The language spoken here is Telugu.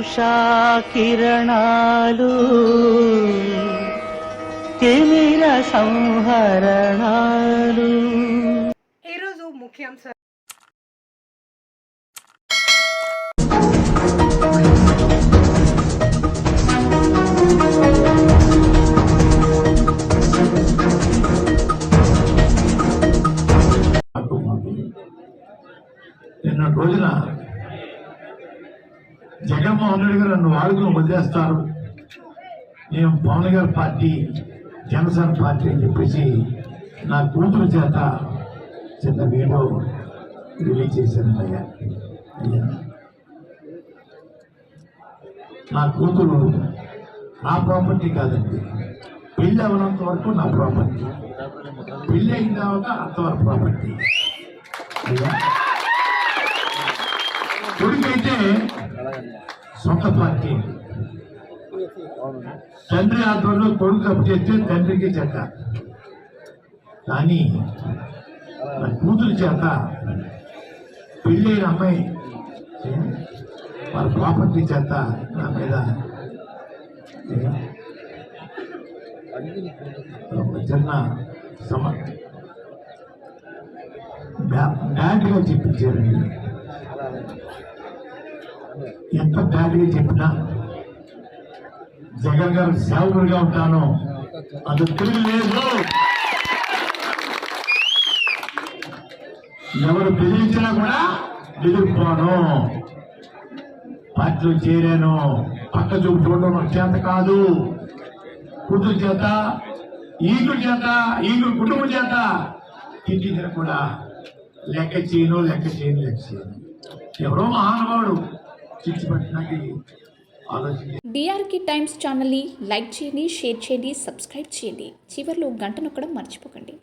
ఉషా కిరణాలు తిమిర సంహరణాలు ఈరోజు ముఖ్యాంశాలు నిన్న రోజున జగన్మోహన్ రెడ్డి గారు నన్ను వాడుకుని వదిలేస్తారు. నేను పవన్ గారి పార్టీ జనసేన పార్టీ అని చెప్పేసి నా కూతురు చేత చిన్న వీడియో రిలీజ్ చేశాను అయ్యా. అయ్యా. నా కూతురు నా ప్రాపర్టీ కాదండి. పెళ్ళి అవ్వనంత వరకు నా ప్రాపర్టీ. పెళ్ళి అయిన తర్వాత అంతవరకు ప్రాపర్టీ. అయ్యా. కొడుకైతే సొంత పార్టీ. తండ్రి ఆధ్వర్యంలో కొడుకు తప్పు చేస్తే తండ్రికి చేత కానీ నా కూతురు చేత పెళ్ళైన అమ్మాయి వాళ్ళ ప్రాపర్టీ చేత నా మీద ఒక చిన్న సమ బ్యాడ్గా చెప్పించారండి ఎంత బ్యాడ్గా చెప్పినా జగన్ గారు సేవకుడిగా ఉంటాను అది తిరిగి లేదు ఎవరు బెదిరించినా కూడా బెదిరిపోను. పార్టీలో చేరాను. పక్క చూపు చూడడం నాకు చేత కాదు. కుటుంబ చేత ఈగుడు చేత ఈగుడు కుటుంబం చేత. తిట్టించిన కూడా లెక్క చేయను లెక్క చేయను లెక్క చేయను. ఎవరో మహానుభావుడు. చిచ్చి డిఆర్కి టైమ్స్ ఛానల్ని లైక్ చేయండి షేర్ చేయండి సబ్స్క్రైబ్ చేయండి. చివరిలో గంట నొక్కడం మర్చిపోకండి.